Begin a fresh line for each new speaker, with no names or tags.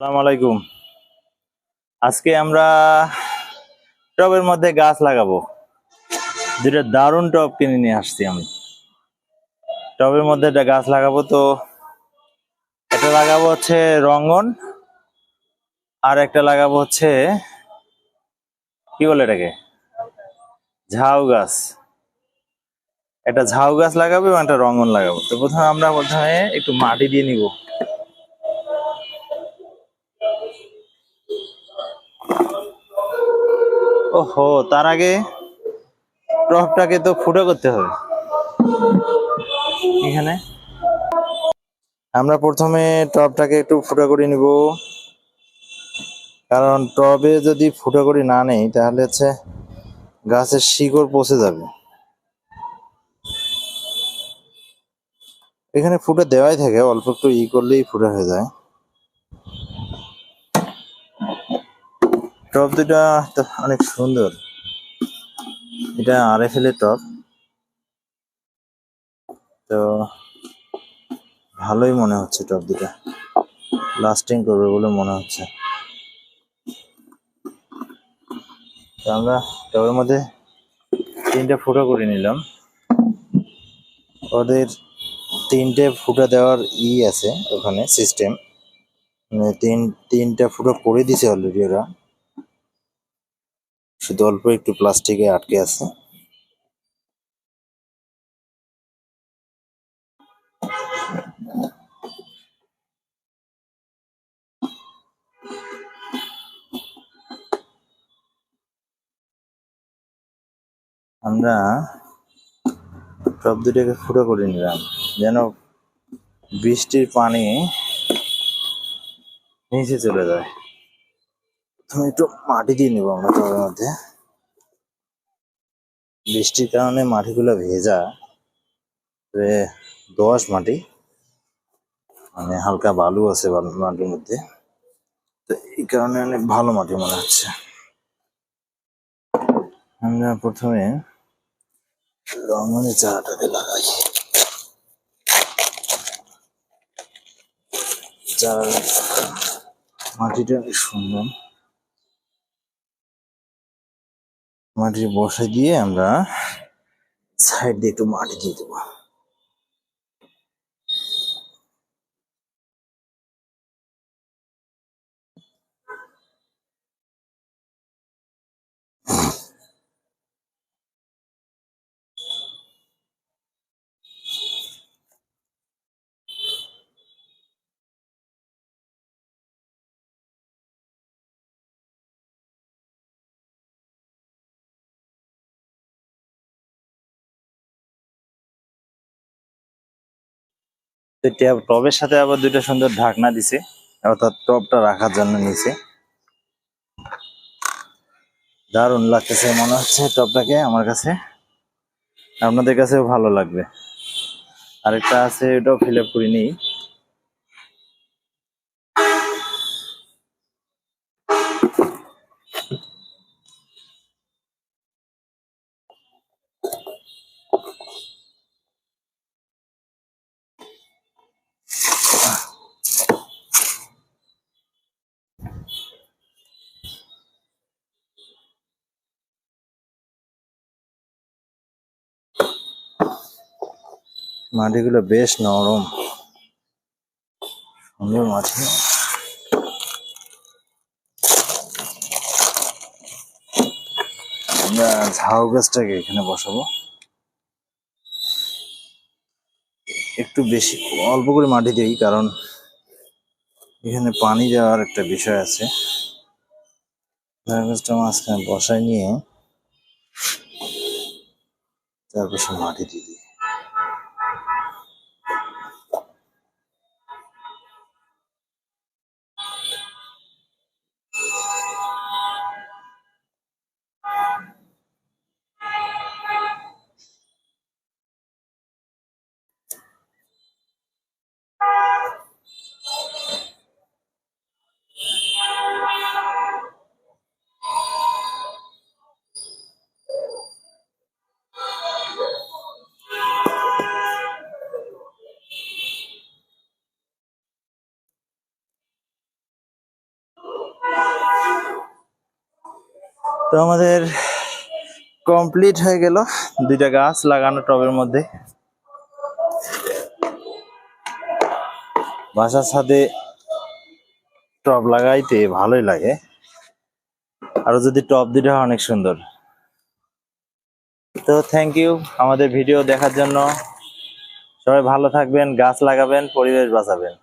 আসসালামু আলাইকুম। আজকে আমরা টবের মধ্যে গাছ লাগাবো। দুটো দারুণ টব কিনে নিয়ে আসছি আমি। টবের মধ্যে একটা গাছ লাগাবো তো এটা লাগাবো হচ্ছে রঙ্গন, আর একটা লাগাবো হচ্ছে, কি বলে এটাকে? ঝাউ গাছ। একটা ঝাউ গাছ লাগাবো এবং একটা রঙ্গন লাগাবো। তো প্রথমে আমরা প্রথমে একটু মাটি দিয়ে নিব। ওহো, তার আগে টপটাকে তো ফুটো করতে হবে। এখানে। আমরা প্রথমে টবটাকে একটু ফুটো করে নিব। কারণ টবে যদি ফুটো করে না নেই, তাহলে হচ্ছে গাছের শিকড় পচে যাবে। এখানে ফুটো দেওয়াই থাকে, অল্প একটু ই করলেই ফুটো হয়ে যায়। টপ দুটা তো অনেক সুন্দর। এটা আর এফ এর টপ। তো ভালোই মনে হচ্ছে টপ দুটা লাস্টিং করবে বলে মনে হচ্ছে। তো আমরা টবের মধ্যে তিনটা ফুটো করে নিলাম। ওদের তিনটে ফুটো দেওয়ার ই আছে ওখানে সিস্টেম তিন, তিনটা ফুটো করে দিছে অলরেডি ওরা। শুধু অল্প একটু প্লাস্টিকে আটকে আছে। আমরা সব দুটাকে ফুটো করে নিলাম, যেন বৃষ্টির পানি নিচে চলে যায়। প্রথমে একটু মাটি দিয়ে নিব আমরা টবের মধ্যে। বৃষ্টির কারণে মাটিগুলো ভেজা। দোআঁশ মাটি। মানে হালকা বালু আছে মাটির মধ্যে। তো এই কারণে অনেক ভালো মাটি মনে হচ্ছে। আমরা প্রথমে রঙনের চারাটাকে লাগাই। চারা মাটিটা অনেক সুন্দর। মাটি বসে দিয়ে আমরা সাইড দিয়ে একটু মাটি দিয়ে দেবো। টবের সাথে আবার দুইটা সুন্দর ঢাকনা দিছে, অর্থাৎ টবটা রাখার জন্য নিচে দারুণ লাগতেছে, মনে হচ্ছে টবটাকে আমার কাছে, আপনাদের কাছেও ভালো লাগবে। আরেকটা আছে ওটাও ফিল আপ করে নিই মাটিগুলো বেশ নরম। সুন্দর মাটি। আমরা ঝাউ গাছটাকে এখানে বসাবো। একটু বেশি, অল্প করে মাটি দিই, কারণ এখানে পানি দেওয়ার একটা বিষয় আছে। ঝাউ গাছটা মাঝখানে বসায় নিয়ে তারপর সে মাটি দিয়ে দিই। তো আমাদের কমপ্লিট হয়ে গেল দুইটা গাছ লাগানো টবের মধ্যে। বাসার সাথে টব লাগাইতে ভালোই লাগে। আর যদি টব দুটো হয় অনেক সুন্দর। তো থ্যাংক ইউ আমাদের ভিডিও দেখার জন্য। সবাই ভালো থাকবেন, গাছ লাগাবেন, পরিবেশ বাঁচাবেন।